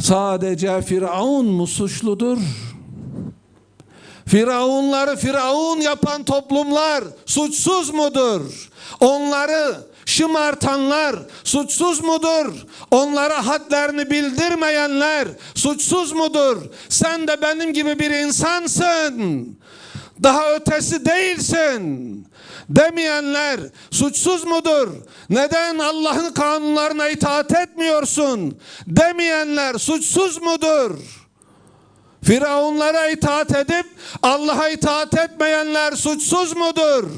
Sadece Firavun mu suçludur? Firavunları Firavun yapan toplumlar suçsuz mudur? Onları şımartanlar suçsuz mudur? Onlara hadlerini bildirmeyenler suçsuz mudur? Sen de benim gibi bir insansın. Daha ötesi değilsin. Demeyenler suçsuz mudur? Neden Allah'ın kanunlarına itaat etmiyorsun? Demeyenler suçsuz mudur? Firavunlara itaat edip Allah'a itaat etmeyenler suçsuz mudur?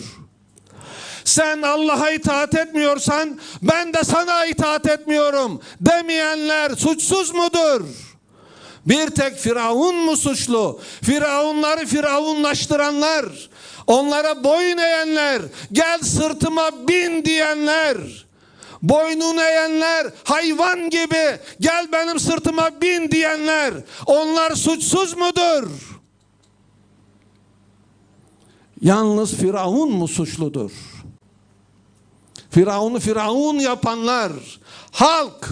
Sen Allah'a itaat etmiyorsan ben de sana itaat etmiyorum demeyenler suçsuz mudur? Bir tek Firavun mu suçlu? Firavunları firavunlaştıranlar, onlara boyun eğenler, gel sırtıma bin diyenler, boynunu eğenler, hayvan gibi gel benim sırtıma bin diyenler, onlar suçsuz mudur? Yalnız Firavun mu suçludur? Firavun'u Firavun yapanlar, halk,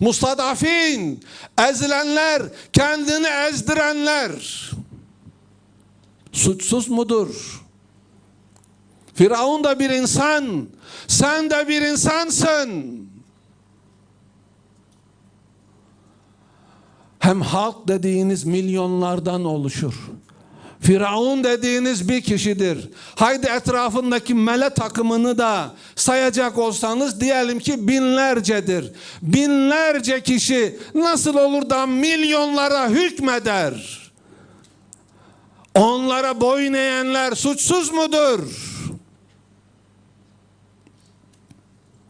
mustadafin, ezilenler, kendini ezdirenler suçsuz mudur? Firavun da bir insan, sen de bir insansın. Hem halk dediğiniz milyonlardan oluşur. Firavun dediğiniz bir kişidir. Haydi etrafındaki mele takımını da sayacak olsanız diyelim ki binlercedir. Binlerce kişi nasıl olur da milyonlara hükmeder? Onlara boyun eğenler suçsuz mudur?